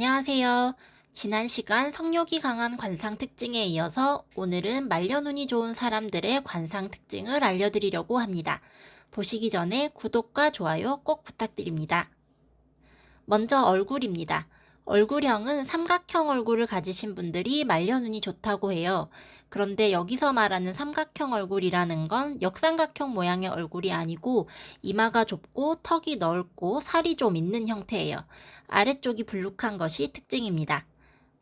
안녕하세요. 지난 시간 성욕이 강한 관상 특징에 이어서 오늘은 말려눈이 좋은 사람들의 관상 특징을 알려드리려고 합니다. 보시기 전에 구독과 좋아요 꼭 부탁드립니다. 먼저 얼굴입니다. 얼굴형은 삼각형 얼굴을 가지신 분들이 말려눈이 좋다고 해요. 그런데 여기서 말하는 삼각형 얼굴이라는 건 역삼각형 모양의 얼굴이 아니고 이마가 좁고 턱이 넓고 살이 좀 있는 형태예요. 아래쪽이 불룩한 것이 특징입니다.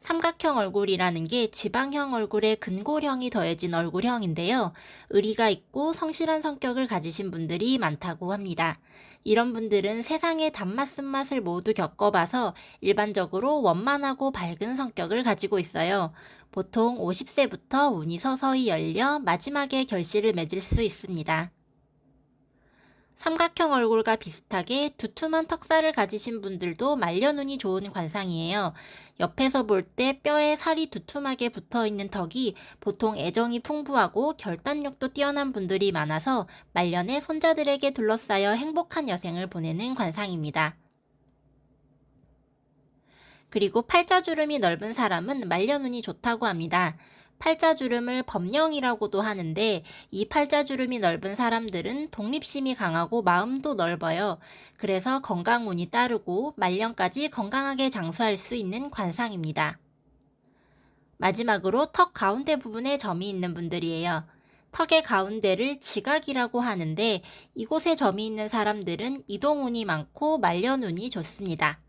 삼각형 얼굴이라는 게 지방형 얼굴에 근골형이 더해진 얼굴형인데요. 의리가 있고 성실한 성격을 가지신 분들이 많다고 합니다. 이런 분들은 세상의 단맛 쓴맛을 모두 겪어봐서 일반적으로 원만하고 밝은 성격을 가지고 있어요. 보통 50세부터 운이 서서히 열려 마지막에 결실을 맺을 수 있습니다. 삼각형 얼굴과 비슷하게 두툼한 턱살을 가지신 분들도 말려눈이 좋은 관상이에요. 옆에서 볼 때 뼈에 살이 두툼하게 붙어 있는 턱이 보통 애정이 풍부하고 결단력도 뛰어난 분들이 많아서 말년에 손자들에게 둘러싸여 행복한 여생을 보내는 관상입니다. 그리고 팔자주름이 넓은 사람은 말려눈이 좋다고 합니다. 팔자주름을 법령이라고도 하는데 이 팔자주름이 넓은 사람들은 독립심이 강하고 마음도 넓어요. 그래서 건강운이 따르고 말년까지 건강하게 장수할 수 있는 관상입니다. 마지막으로 턱 가운데 부분에 점이 있는 분들이에요. 턱의 가운데를 지각이라고 하는데 이곳에 점이 있는 사람들은 이동운이 많고 말년운이 좋습니다.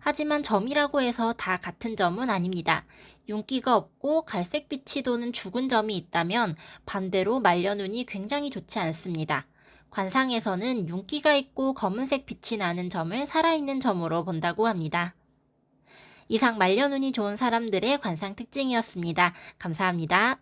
하지만 점이라고 해서 다 같은 점은 아닙니다. 윤기가 없고 갈색빛이 도는 죽은 점이 있다면 반대로 말려눈이 굉장히 좋지 않습니다. 관상에서는 윤기가 있고 검은색 빛이 나는 점을 살아있는 점으로 본다고 합니다. 이상 말려눈이 좋은 사람들의 관상 특징이었습니다. 감사합니다.